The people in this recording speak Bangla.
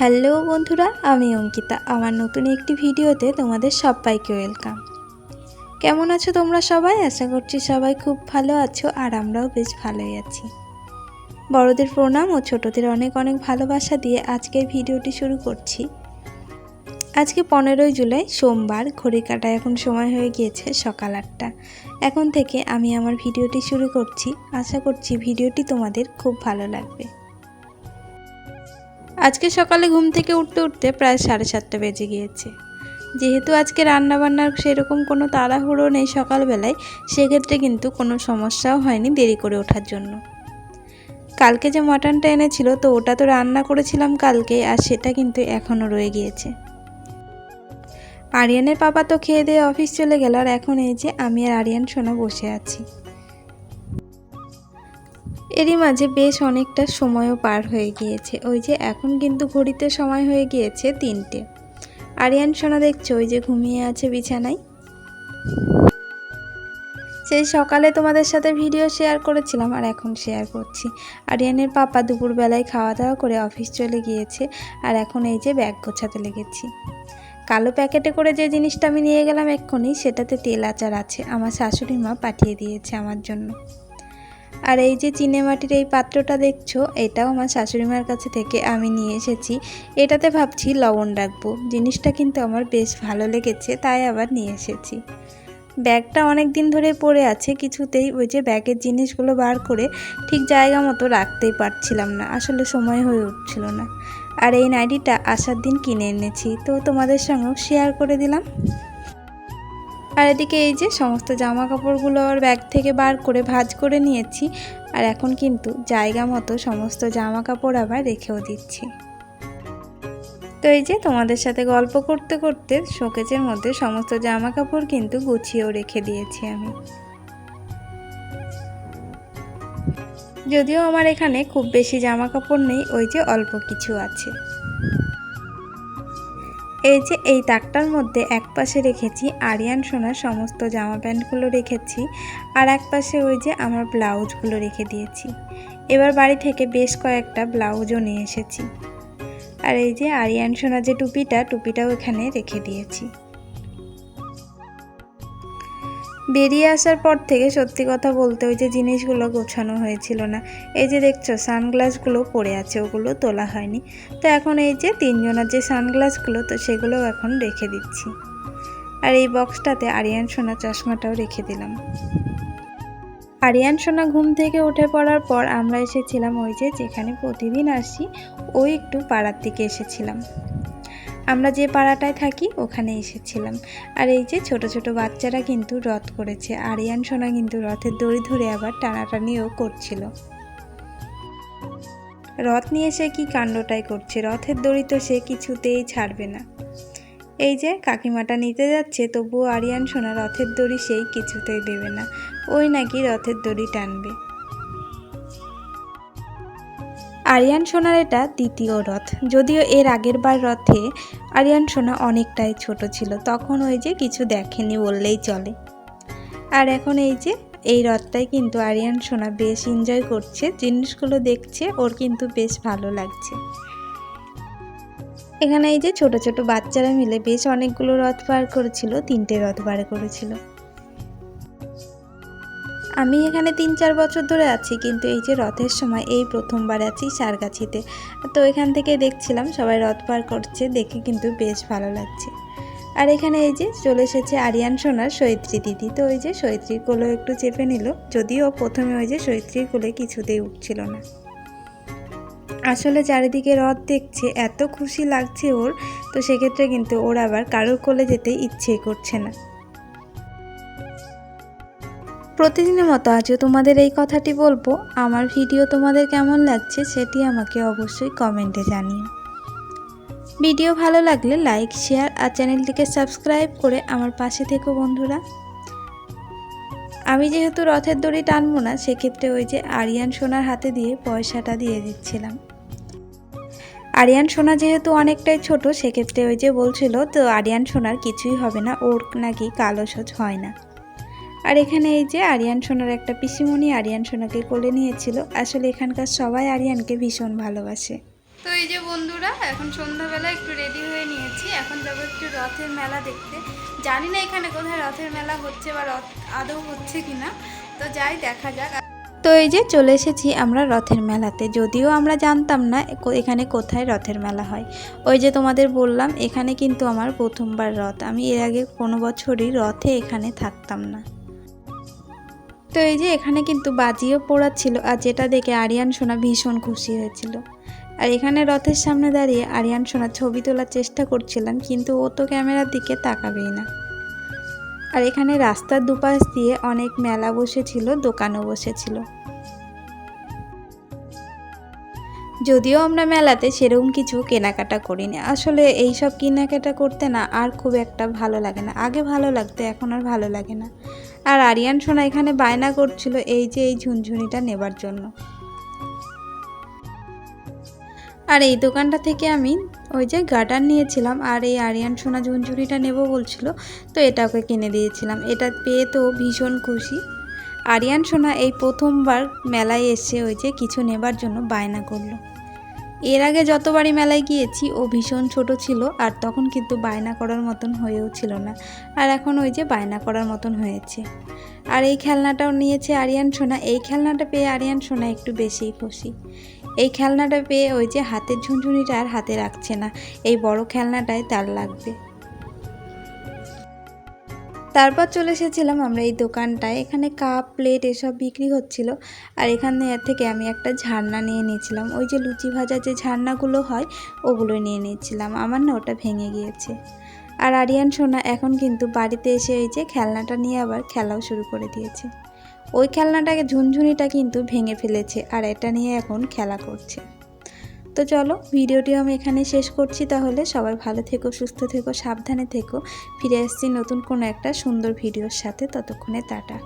হ্যালো বন্ধুরা, আমি অঙ্কিতা। আমার নতুন একটি ভিডিওতে তোমাদের সবাইকে ওয়েলকাম। কেমন আছো তোমরা সবাই? আশা করছি সবাই খুব ভালো আছো আর আমরাও বেশ ভালোই আছি। বড়দের প্রণাম ও ছোটদের অনেক অনেক ভালোবাসা দিয়ে আজকের ভিডিওটি শুরু করছি। আজকে পনেরোই জুলাই, সোমবার, ঘড়ি কাটা এখন সময় হয়ে গিয়েছে সকাল আটটা। এখন থেকে আমি আমার ভিডিওটি শুরু করছি। আশা করছি ভিডিওটি তোমাদের খুব ভালো লাগবে। আজকে সকালে ঘুম থেকে উঠতে উঠতে প্রায় সাড়ে সাতটা বেজে গিয়েছে। যেহেতু আজকে রান্নাবান্নার সেরকম কোনো তাড়াহুড়ো নেই সকালবেলায়, সেক্ষেত্রে কিন্তু কোনো সমস্যাও হয়নি দেরি করে ওঠার জন্য। কালকে যে মাটনটা এনেছিল, তো ওটা তো রান্না করেছিলাম কালকে, আর সেটা কিন্তু এখনও রয়ে গিয়েছে। আরিয়ানের পাপা তো খেয়ে দিয়ে অফিস চলে গেল, আর এখন এই যে আমি আর আরিয়ান সোনা বসে আছি। এরই মাঝে বেশ অনেকটা সময়ও পার হয়ে গিয়েছে। ওই যে এখন কিন্তু ঘড়িতে সময় হয়ে গিয়েছে তিনটে। আরিয়ান, সোনা, দেখছ ওই যে ঘুমিয়ে আছে বিছানায়? সেই সকালে তোমাদের সাথে ভিডিও শেয়ার করেছিলাম আর এখন শেয়ার করছি। আরিয়ানের পাপা দুপুরবেলায় খাওয়া দাওয়া করে অফিস চলে গিয়েছে আর এখন এই যে ব্যাগ গোছাতে লেগেছি। কালো প্যাকেটে করে যে জিনিসটা আমি নিয়ে গেলাম এক্ষুনি, সেটাতে তেল আচার আছে। আমার শাশুড়ি মা পাঠিয়ে দিয়েছে আমার জন্য। আর এই যে চিনে মাটির এই পাত্রটা দেখছ, এটাও আমার শাশুড়ি মার কাছে থেকে আমি নিয়ে এসেছি। এটাতে ভাবছি লবণ রাখব। জিনিসটা কিন্তু আমার বেশ ভালো লেগেছে, তাই আবার নিয়ে এসেছি। ব্যাগটা অনেক দিন ধরে পড়ে আছে, কিছুতেই ওই যে ব্যাগের জিনিসগুলো বার করে ঠিক জায়গা মতো রাখতেই পারছিলাম না, আসলে সময় হয়ে উঠছিল না। আর এই নাইটিটা আসার দিন কিনে এনেছি, তো তোমাদের সঙ্গেও শেয়ার করে দিলাম। আর এদিকে এই যে সমস্ত জামা কাপড়গুলো আর ব্যাগ থেকে বার করে ভাজ করে নিয়েছি। আর এখন কিন্তু জায়গা মতো সমস্ত জামা কাপড় আবার রেখেও দিচ্ছি। তো এই যে তোমাদের সাথে গল্প করতে করতে শোকেজের মধ্যে সমস্ত জামা কাপড় কিন্তু গুছিয়েও রেখে দিয়েছি আমি। যদিও আমার এখানে খুব বেশি জামা কাপড় নেই, ওই যে অল্প কিছু আছে। এই যে এই তাকটার মধ্যে এক পাশে রেখেছি আরিয়ান সোনার সমস্ত জামা প্যান্টগুলো রেখেছি আর এক পাশে ওই যে আমার ব্লাউজগুলো রেখে দিয়েছি। এবার বাড়ি থেকে বেশ কয়েকটা ব্লাউজও নিয়ে এসেছি। আর এই যে আরিয়ান সোনার যে টুপিটা, টুপিটাও এখানে রেখে দিয়েছি। বেরিয়ে আসার পর থেকে সত্যি কথা বলতে ওই যে জিনিসগুলো গোছানো হয়েছিল না, এই যে দেখছ সানগ্লাসগুলো পড়ে আছে, ওগুলো তোলা হয়নি। তো এখন এই যে তিনজনের যে সানগ্লাসগুলো, তো সেগুলোও এখন রেখে দিচ্ছি। আর এই বক্সটাতে আরিয়ান, সোনা চশমাটাও রেখে দিলাম। আরিয়ান, সোনা ঘুম থেকে উঠে পড়ার পর আমরা এসেছিলাম ওই যে যেখানে প্রতিদিন আসি, ওই একটু পাড়ার দিকে এসেছিলাম। আমরা যে পাড়াটায় থাকি, ওখানে এসেছিলাম। আর এই যে ছোট ছোট বাচ্চারা কিন্তু রথ করেছে। আরিয়ান সোনা কিন্তু রথের দড়ি ধরে আবার টানাটানিও করছিল। রথ নিয়ে সে কি কাণ্ডটাই করছে? রথের দড়ি তো সে কিছুতেই ছাড়বে না। এই যে কাকিমাটা নিতে যাচ্ছে, তবুও আরিয়ান সোনা রথের দড়ি সেই কিছুতেই দেবে না। ওই নাকি রথের দড়ি টানবে। আরিয়ান সোনার এটা দ্বিতীয় রথ। যদিও এর আগের বার রথে আরিয়ান সোনা অনেকটাই ছোট ছিল, তখন ওই যে কিছু দেখেনি বললেই চলে। আর এখন এই যে, এই রথটাই কিন্তু আরিয়ান সোনা বেশ এনজয় করছে, জিনিসগুলো দেখছে, ওর কিন্তু বেশ ভালো লাগছে। এখানে এই যে ছোট ছোট বাচ্চারা মিলে বেশ অনেকগুলো রথ বার করেছিল, তিনটে রথ বার করেছিল। আমি এখানে তিন চার বছর ধরে আছি, কিন্তু এই যে রথের সময় এই প্রথমবার আছি সারগাছিতে। তো এখান থেকে দেখছিলাম সবাই রথ পার করছে, দেখে কিন্তু বেশ ভালো লাগছে। আর এখানে এই যে চলে এসেছে আরিয়ান সোনার সৈত্রী দিদি। তো ওই যে সৈত্রীর কোলে একটু চেপে নিল, যদিও প্রথমে ওই যে সৈত্রীর কোলে কিছুতেই উঠছিল না। আসলে চারিদিকে রথ দেখছে, এত খুশি লাগছে ওর, তো সেক্ষেত্রে কিন্তু ওর আবার কারোর কোলে যেতে ইচ্ছে করছে না। প্রতিদিনের মতো আজও তোমাদের এই কথাটি বলব। আমার ভিডিও তোমাদের কেমন লাগছে সেটি আমাকে অবশ্যই কমেন্টে জানিও। ভিডিও ভালো লাগলে লাইক, শেয়ার আর চ্যানেলটিকে সাবস্ক্রাইব করে আমার পাশে থেকো বন্ধুরা। আমি যেহেতু রথের দড়ি টানবো না, সেক্ষেত্রে ওই যে আরিয়ান সোনার হাতে দিয়ে পয়সাটা দিয়ে দিচ্ছিলাম। আরিয়ান সোনা যেহেতু অনেকটাই ছোট, সেক্ষেত্রে ওই যে বলছিল, তো আরিয়ান সোনার কিছুই হবে না, ওর নাকি কালো সোচ হয় না। আর এখানে এই যে আরিয়ান সোনার একটা পিসিমণি আরিয়ান সোনাকে কোলে নিয়েছিল। আসলে এখানকার সবাই আরিয়ানকে ভীষণ ভালোবাসে। তো এই যে বন্ধুরা এখন সন্ধ্যাবেলা একটু রেডি হয়ে নিয়েছি। এখন যাব একটু রথের মেলা দেখতে। জানি না এখানে কোথায় রথের মেলা হচ্ছে বা রথ আদৌ হচ্ছে কিনা। তো যাই দেখা যাক। তো এই যে চলে এসেছি আমরা রথের মেলাতে। যদিও আমরা জানতাম না এখানে কোথায় রথের মেলা হয়। ওই যে তোমাদের বললাম এখানে কিন্তু আমার প্রথমবার রথ। আমি এর আগে কোনো বছরই রথে এখানে থাকতাম না। তো এই যে এখানে কিন্তু বাজিও পোড়াচ্ছিল আর যেটা দেখে আরিয়ান সোনা ভীষণ খুশি হয়েছিল। আর এখানে রথের সামনে দাঁড়িয়ে আরিয়ান সোনা ছবি তোলার চেষ্টা করছিলাম কিন্তু ও তো ক্যামেরার দিকে তাকাবেই না। আর এখানে রাস্তার দুপাশ দিয়ে অনেক মেলা বসেছিল, দোকানও বসেছিল। যদিও আমরা মেলাতে সেরকম কিছু কেনাকাটা করিনি। আসলে এই সব কেনাকাটা করতে না আর খুব একটা ভালো লাগে না। আগে ভালো লাগতো, এখন আর ভালো লাগে না। আর আরিয়ান সোনা এখানে বায়না করছিল এই যে এই ঝুনঝুনিটা নেবার জন্য। আর এই দোকানটা থেকে আমি ওই যে গার্ডার নিয়েছিলাম আর এই আরিয়ান সোনা ঝুনঝুনিটা নেব বলছিল, তো এটা ওকে কিনে দিয়েছিলাম। এটা পেয়ে তো ভীষণ খুশি। আরিয়ান সোনা এই প্রথমবার মেলায় এসে ওই যে কিছু নেবার জন্য বায়না করল। এর আগে যতবারই মেলায় গিয়েছি, ও ভীষণ ছোট ছিল আর তখন কিন্তু বায়না করার মতন হয়েও ছিল না। আর এখন ওই যে বায়না করার মতন হয়েছে। আর এই খেলনাটাও নিয়েছে আরিয়ান সোনা। এই খেলনাটা পেয়ে আরিয়ান সোনা একটু বেশিই খুশি। এই খেলনাটা পেয়ে ওই যে হাতের ঝুনঝুনিটা আর হাতে রাখছে না। এই বড় খেলনাটাই তার লাগবে। তারপর চলে এসেছিলাম আমরা এই দোকানটায়। এখানে কাপ প্লেট এসব বিক্রি হচ্ছিল। আর এখানে থেকে আমি একটা ঝাড়না নিয়ে নিয়েছিলাম ওই যে লুচি ভাজা যে ঝাড়নাগুলো হয়, ওগুলো নিয়ে নিয়েছিলাম আমার না ওটা ভেঙে গিয়েছে। আর আরিয়ান, সোনা এখন কিন্তু বাড়িতে এসে এই যে খেলনাটা নিয়ে আবার খেলাও শুরু করে দিয়েছে। ওই খেলনাটাকে ঝুনঝুনিটা কিন্তু ভেঙে ফেলেছে। আর এটা নিয়ে এখন খেলা করছে। তো চলো, ভিডিওটি আমি এখানে শেষ করছি। তাহলে সবাই ভালো থেকো, সুস্থ থেকো, সাবধানে থেকো। ফিরে আসছি নতুন কোনো একটা সুন্দর ভিডিওর সাথে। ততক্ষণে টাটা।